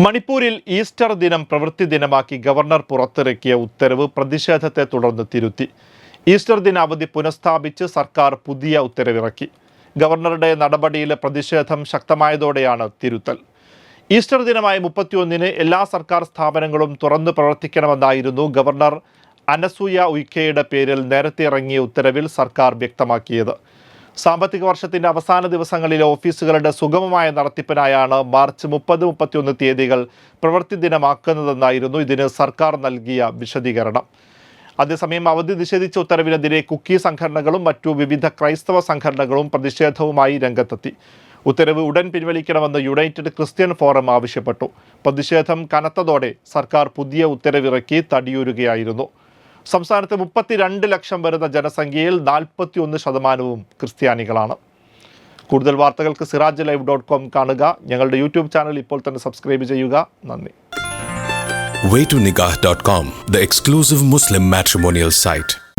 മണിപ്പൂരിൽ ഈസ്റ്റർ ദിനം പ്രവൃത്തി ദിനമാക്കി ഗവർണർ പുറത്തിറക്കിയ ഉത്തരവ് പ്രതിഷേധത്തെ തുടർന്ന് തിരുത്തി. ഈസ്റ്റർ ദിന അവധി പുനഃസ്ഥാപിച്ച് സർക്കാർ പുതിയ ഉത്തരവിറക്കി. ഗവർണറുടെ നടപടിയിലെ പ്രതിഷേധം ശക്തമായതോടെയാണ് തിരുത്തൽ. ഈസ്റ്റർ ദിനമായ മുപ്പത്തിയൊന്നിന് എല്ലാ സർക്കാർ സ്ഥാപനങ്ങളും തുറന്ന് പ്രവർത്തിക്കണമെന്നായിരുന്നു ഗവർണർ അനസൂയ ഉയ്ക്കയുടെ പേരിൽ നേരത്തെ ഇറങ്ങിയ ഉത്തരവിൽ സർക്കാർ വ്യക്തമാക്കിയത്. സാമ്പത്തിക വർഷത്തിന്റെ അവസാന ദിവസങ്ങളിലെ ഓഫീസുകളുടെ സുഗമമായ നടത്തിപ്പിനായാണ് മാർച്ച് മുപ്പത് മുപ്പത്തിയൊന്ന് തീയതികൾ പ്രവൃത്തി ദിനമാക്കുന്നതെന്നായിരുന്നു ഇതിന് സർക്കാർ നൽകിയ വിശദീകരണം. അതേസമയം അവധി നിഷേധിച്ച ഉത്തരവിനെതിരെ കുക്കി സംഘടനകളും മറ്റു വിവിധ ക്രൈസ്തവ സംഘടനകളും പ്രതിഷേധവുമായി രംഗത്തെത്തി. ഉത്തരവ് ഉടൻ പിൻവലിക്കണമെന്ന് യുണൈറ്റഡ് ക്രിസ്ത്യൻ ഫോറം ആവശ്യപ്പെട്ടു. പ്രതിഷേധം കനത്തതോടെ സർക്കാർ പുതിയ ഉത്തരവിറക്കി തടിയൂരുകയായിരുന്നു. സംസ്ഥാനത്ത് മുപ്പത്തിരണ്ട് ലക്ഷം വരുന്ന ജനസംഖ്യയിൽ നാൽപ്പത്തി ഒന്ന് ശതമാനവും ക്രിസ്ത്യാനികളാണ്. കൂടുതൽ വാർത്തകൾക്ക് സിറാജ് ലൈവ് ഡോട്ട് കോം കാണുക. ഞങ്ങളുടെ യൂട്യൂബ് ചാനൽ ഇപ്പോൾ തന്നെ സബ്സ്ക്രൈബ് ചെയ്യുക. നന്ദി. Waytonikah.com, the exclusive Muslim matrimonial site.